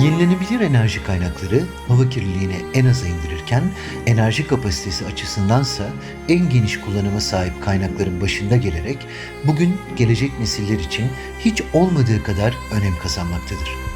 Yenilenebilir enerji kaynakları hava kirliliğini en aza indirirken enerji kapasitesi açısındansa en geniş kullanıma sahip kaynakların başında gelerek bugün gelecek nesiller için hiç olmadığı kadar önem kazanmaktadır.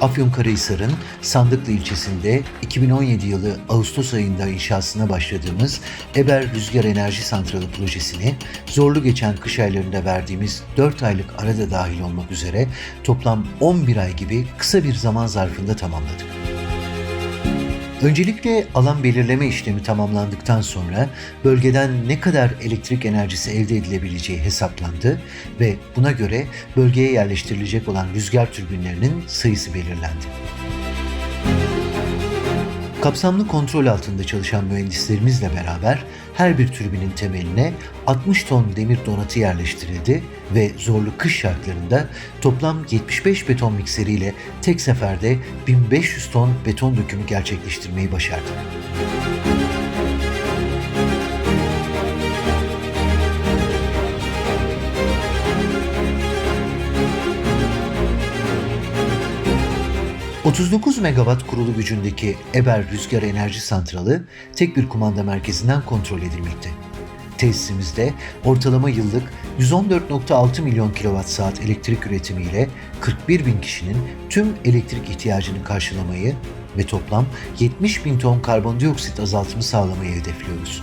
Afyonkarahisar'ın Sandıklı ilçesinde 2017 yılı Ağustos ayında inşasına başladığımız Eber Rüzgar Enerji Santralı projesini zorlu geçen kış aylarında verdiğimiz 4 aylık arada dahil olmak üzere toplam 11 ay gibi kısa bir zaman zarfında tamamladık. Öncelikle alan belirleme işlemi tamamlandıktan sonra bölgeden ne kadar elektrik enerjisi elde edilebileceği hesaplandı ve buna göre bölgeye yerleştirilecek olan rüzgar türbinlerinin sayısı belirlendi. Kapsamlı kontrol altında çalışan mühendislerimizle beraber her bir türbinin temeline 60 ton demir donatı yerleştirildi ve zorlu kış şartlarında toplam 75 beton mikseriyle tek seferde 1500 ton beton dökümü gerçekleştirmeyi başardık. ...39 megawatt kurulu gücündeki Eber Rüzgar Enerji Santralı tek bir kumanda merkezinden kontrol edilmekte. Tesisimizde ortalama yıllık 114.6 milyon kilowatt saat elektrik üretimiyle 41 bin kişinin tüm elektrik ihtiyacını karşılamayı ve toplam 70 bin ton karbondioksit azaltımı sağlamayı hedefliyoruz.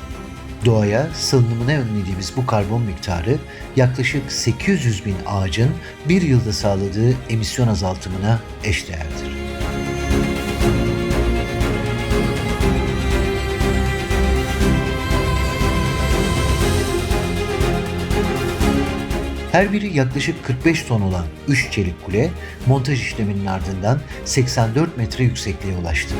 Doğaya salınımını önlediğimiz bu karbon miktarı yaklaşık 800 bin ağacın bir yılda sağladığı emisyon azaltımına eşdeğerdir. Her biri yaklaşık 45 ton olan 3 çelik kule montaj işleminin ardından 84 metre yüksekliğe ulaştı.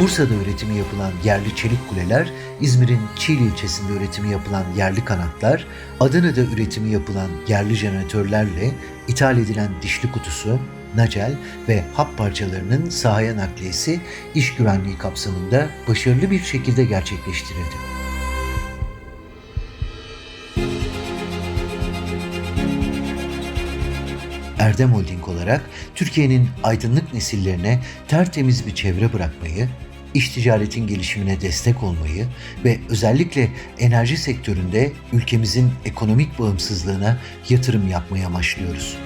Bursa'da üretimi yapılan yerli çelik kuleler, İzmir'in Çiğli ilçesinde üretimi yapılan yerli kanatlar, Adana'da üretimi yapılan yerli jeneratörlerle ithal edilen dişli kutusu, nacel ve hap parçalarının sahaya nakliyesi iş güvenliği kapsamında başarılı bir şekilde gerçekleştirildi. Erdem Holding olarak Türkiye'nin aydınlık nesillerine tertemiz bir çevre bırakmayı, iş ticaretin gelişimine destek olmayı ve özellikle enerji sektöründe ülkemizin ekonomik bağımsızlığına yatırım yapmayı amaçlıyoruz.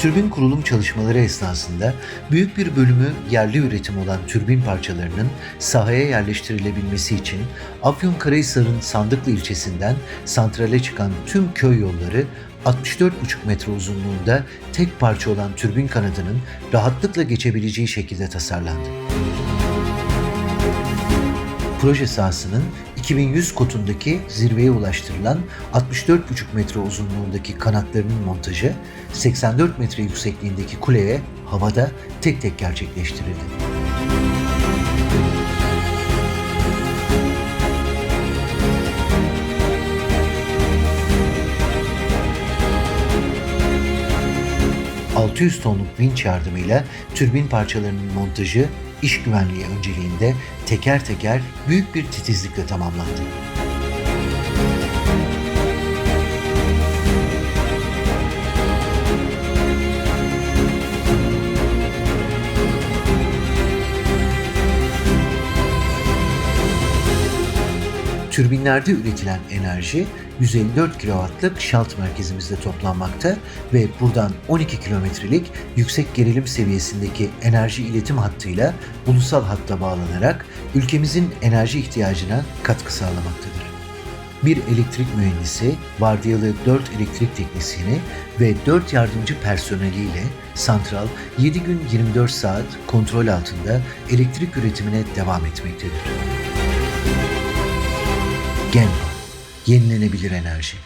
Türbin kurulum çalışmaları esnasında büyük bir bölümü yerli üretim olan türbin parçalarının sahaya yerleştirilebilmesi için Afyonkarahisar'ın Sandıklı ilçesinden santrale çıkan tüm köy yolları 64,5 metre uzunluğunda tek parça olan türbin kanadının rahatlıkla geçebileceği şekilde tasarlandı. Proje sahasının 2100 kotundaki zirveye ulaştırılan 64,5 metre uzunluğundaki kanatlarının montajı 84 metre yüksekliğindeki kuleye havada tek tek gerçekleştirildi. ...600 tonluk vinç yardımıyla türbin parçalarının montajı iş güvenliği önceliğinde teker teker büyük bir titizlikle tamamlandı. Türbinlerde üretilen enerji 154 kW'lık şalt merkezimizde toplanmakta ve buradan 12 kilometrelik yüksek gerilim seviyesindeki enerji iletim hattıyla ulusal hatta bağlanarak ülkemizin enerji ihtiyacına katkı sağlamaktadır. Bir elektrik mühendisi, vardiyalı 4 elektrik teknisyeni ve 4 yardımcı personeliyle santral 7 gün 24 saat kontrol altında elektrik üretimine devam etmektedir. Genco, yenilenebilir enerji.